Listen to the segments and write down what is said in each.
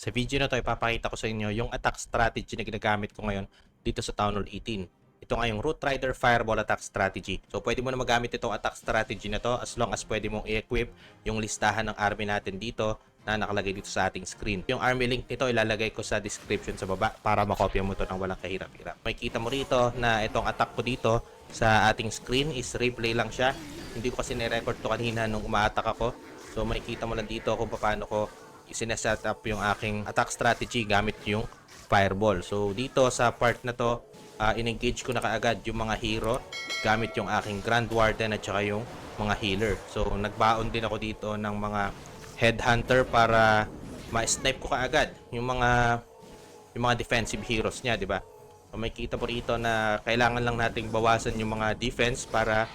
Sa video na to, ipapakita ko sa inyo yung attack strategy na ginagamit ko ngayon dito sa Town Hall 18. Ito nga yung Root Rider Fireball attack strategy. So pwede mo na magamit itong attack strategy na to as long as pwede mong i-equip yung listahan ng army natin dito na nakalagay dito sa ating screen. Yung army link nito ilalagay ko sa description sa baba para makopya mo to ng walang kahirap-hirap. Makikita mo rito na itong attack ko dito sa ating screen is replay lang siya. Hindi ko kasi ni-record to kanina nung uma-attack ako. So makikita mo lang dito kung paano ko isineset up yung aking attack strategy gamit yung fireball. So dito sa part na to, uh, in-engage ko na kaagad yung mga hero gamit yung aking Grand Warden at saka yung mga healer. So nagbaon din ako dito ng mga headhunter para ma-snipe ko kaagad yung mga yung mga defensive heroes niya, di ba? So may kita po rito na kailangan lang nating bawasan yung mga defense para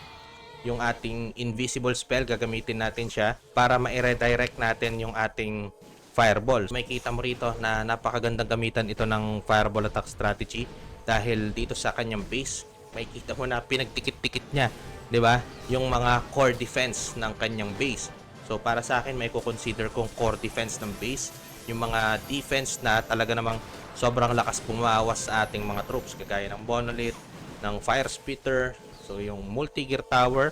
yung ating invisible spell gagamitin natin siya para ma-redirect natin yung ating fireball. May kita mo rito na napakagandang gamitan ito ng fireball attack strategy dahil dito sa kanyang base may kita mo na pinagtikit-tikit niya, 'di ba? Yung mga core defense ng kanyang base. So para sa akin may ko-consider kong core defense ng base yung mga defense na talaga namang sobrang lakas pumawas sa ating mga troops kagaya ng Monolith, ng Fire Spitter, so yung Multi-Gear Tower,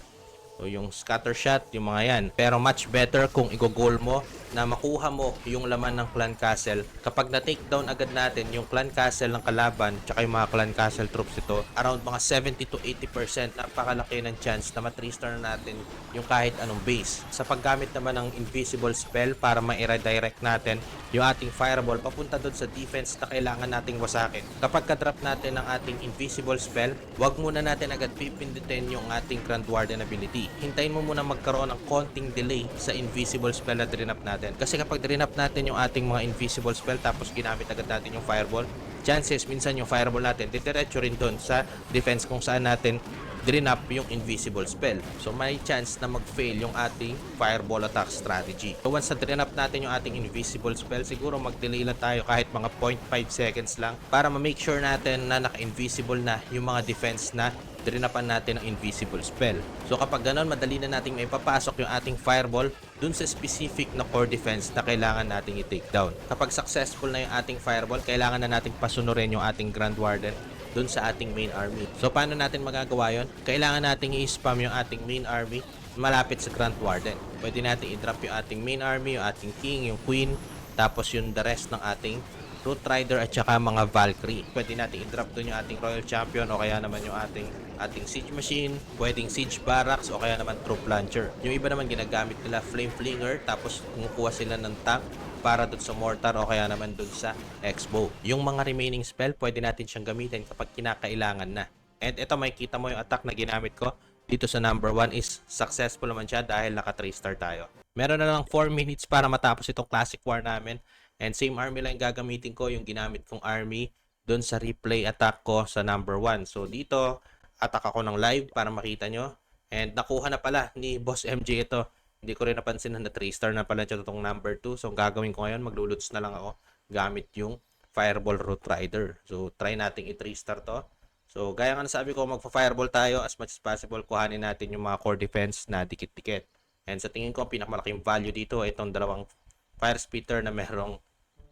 so yung Scatter Shot, yung mga yan. Pero much better kung i-goal mo na makuha mo yung laman ng Clan Castle. Kapag na-take down agad natin yung Clan Castle ng kalaban, tsaka yung mga Clan Castle troops ito, around mga 70 to 80% napakalaki ng chance na matristar na natin yung kahit anong base. Sa paggamit naman ng Invisible Spell para ma-redirect natin yung ating Fireball papunta doon sa defense na kailangan nating wasakin. Kapag ka-drop natin ng ating Invisible Spell, wag muna natin agad pipindutin yung ating Grand Warden ability. Hintayin mo muna magkaroon ng konting delay sa Invisible Spell na drinap natin. Kasi kapag drinap natin yung ating mga Invisible Spell tapos ginamit agad natin yung Fireball, chances minsan yung Fireball natin didiretso rin doon sa defense kung saan natin drinap yung invisible spell. So may chance na mag-fail yung ating fireball attack strategy. So once na drinap natin yung ating invisible spell, siguro mag-delay lang tayo kahit mga 0.5 seconds lang para ma-make sure natin na naka-invisible na yung mga defense na drinapan natin ang invisible spell. So kapag ganun, madali na nating may papasok yung ating fireball dun sa specific na core defense na kailangan nating i-take down. Kapag successful na yung ating fireball, kailangan na nating pasunurin yung ating Grand Warden dun sa ating main army. So paano natin magagawa yon? Kailangan nating i-spam yung ating main army malapit sa Grand Warden. Pwede natin i-drop yung ating main army, yung ating king, yung queen, tapos yung the rest ng ating Root Rider at saka mga Valkyrie. Pwede natin i-drop dun yung ating Royal Champion o kaya naman yung ating ating Siege Machine, pwedeng Siege Barracks o kaya naman Troop Launcher. Yung iba naman ginagamit nila Flame Flinger tapos kumukuha sila ng tank para doon sa mortar o kaya naman doon sa Expo. Yung mga remaining spell, pwede natin siyang gamitin kapag kinakailangan na. And ito, makikita mo yung attack na ginamit ko dito sa number 1 is successful naman siya dahil naka 3 star tayo. Meron na lang 4 minutes para matapos itong classic war namin. And same army lang gagamitin ko, yung ginamit kong army doon sa replay attack ko sa number 1. So dito, attack ako ng live para makita nyo. And nakuha na pala ni Boss MJ ito. Hindi ko rin napansin na 3 star na pala ito itong number 2. So, ang gagawin ko ngayon, magluluts na lang ako gamit yung Fireball Root Rider. So, try natin i-3 star to. So, gaya nga sabi ko, magpa-fireball tayo as much as possible. Kuhanin natin yung mga core defense na dikit-dikit. And sa tingin ko, ang pinakamalaking value dito, itong dalawang Fire Spitter na merong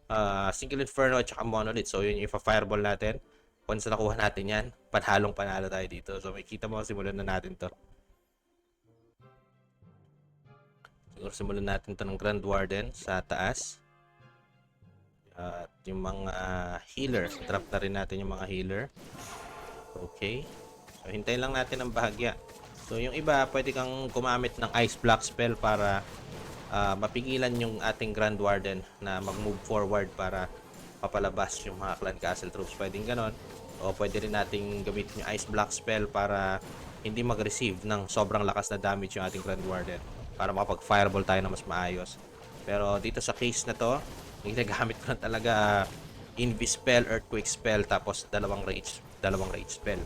uh, Single Inferno at saka Monolith. So, yun yung ipa-fireball natin. Once na nakuha natin yan, panhalong panalo tayo dito. So, may kita mo, simulan na natin to. Siguro simulan natin to ng Grand Warden sa taas. At yung mga healer. Drop na rin natin yung mga healer. Okay. So, hintayin lang natin ang bahagya. So, yung iba, pwede kang gumamit ng Ice Block spell para uh, mapigilan yung ating Grand Warden na mag-move forward para papalabas yung mga Clan Castle troops. Pwedeng ganon. O pwede rin nating gamitin yung Ice Block spell para hindi mag-receive ng sobrang lakas na damage yung ating Grand Warden para makapag-fireball tayo na mas maayos. Pero dito sa case na to, ginagamit ko na talaga Invis spell, Earthquake spell, tapos dalawang rage, dalawang rage spell.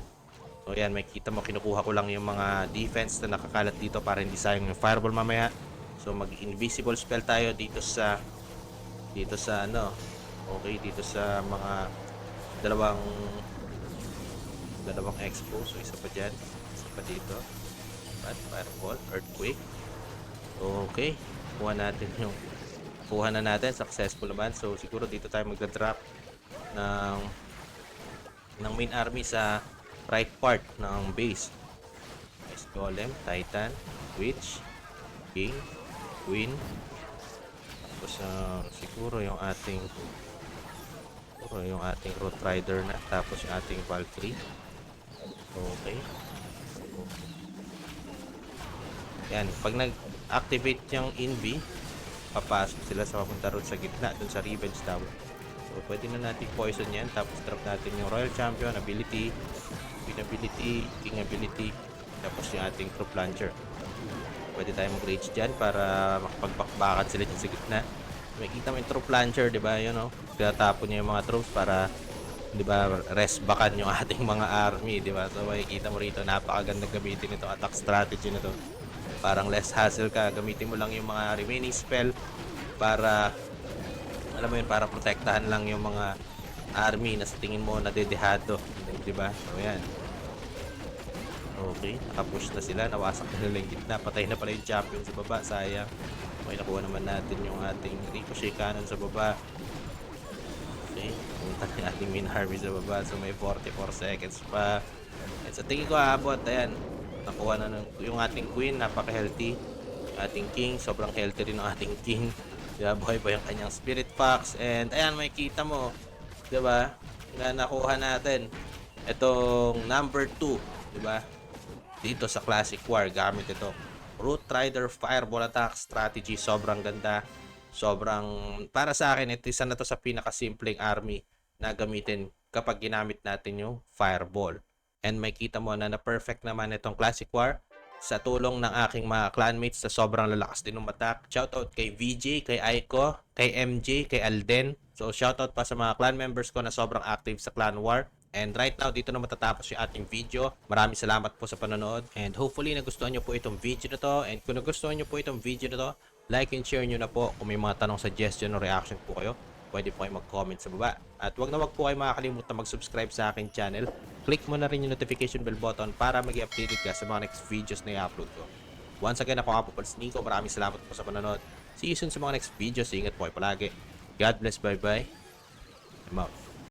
So yan, may kita mo, kinukuha ko lang yung mga defense na nakakalat dito para hindi sayang yung fireball mamaya. So mag-invisible spell tayo dito sa dito sa ano, okay, dito sa mga dalawang dalawang expo. So isa pa dyan, isa pa dito. At fireball, earthquake. Okay, kuha natin yung Kuha na natin, successful naman. So siguro dito tayo magda-drop ng ng main army sa right part ng base. Is Golem, Titan, Witch, King, Queen. Tapos ah, siguro yung ating siguro yung ating Root Rider na tapos yung ating Valkyrie. Okay. Yan, pag nag-activate yung Invi, papasok sila sa papunta road sa gitna, dun sa Revenge Tower. So, pwede na natin poison yan, tapos drop natin yung Royal Champion ability, Queen ability, King ability, tapos yung ating Troop Launcher. Pwede tayo mag-rage dyan para makapagbakbakan sila dyan sa gitna. May kita mo yung Troop Launcher, di ba? Yun, no? Tinatapon niya yung mga troops para di ba rest bakan yung ating mga army di ba so makikita mo rito napakaganda gamitin itong attack strategy na to parang less hassle ka. Gamitin mo lang yung mga remaining spell para alam mo yun para protektahan lang yung mga army na sa tingin mo nadedehado. Di ba? So yan. Okay. Nakapush na sila. Nawasak na nila yung gitna. Patay na pala yung champion sa baba. Sayang. Okay nakuha naman natin yung ating ricochet cannon sa baba. Okay, pumunta na ating main army sa baba. So may 44 seconds pa. At sa tingin ko aabot, ayan. Nakuha na ng, yung ating queen, napaka-healthy. Ating king, sobrang healthy rin ng ating king. Diba, buhay pa yung kanyang spirit fox. And ayan, may kita mo. Diba? Na nakuha natin. Itong number 2. Diba? Dito sa Classic War, gamit ito. Root Rider Fireball Attack Strategy. Sobrang ganda sobrang para sa akin ito isa na to sa pinakasimpleng army na gamitin kapag ginamit natin yung fireball and may kita mo na na perfect naman itong classic war sa tulong ng aking mga clanmates na sobrang lalakas din umatak shoutout kay VJ, kay Aiko, kay MJ, kay Alden so shoutout pa sa mga clan members ko na sobrang active sa clan war And right now, dito na matatapos yung ating video. Maraming salamat po sa panonood. And hopefully, nagustuhan nyo po itong video na to. And kung nagustuhan nyo po itong video na to, like and share nyo na po. Kung may mga tanong, suggestion o reaction po kayo, pwede po kayo mag-comment sa baba. At wag na wag po kayo makakalimutan mag-subscribe sa aking channel. Click mo na rin yung notification bell button para mag updated ka sa mga next videos na i-upload ko. Once again, ako nga po Pals Nico. Maraming salamat po sa panonood. See you soon sa mga next videos. Ingat po kayo palagi. God bless. Bye-bye. I'm out.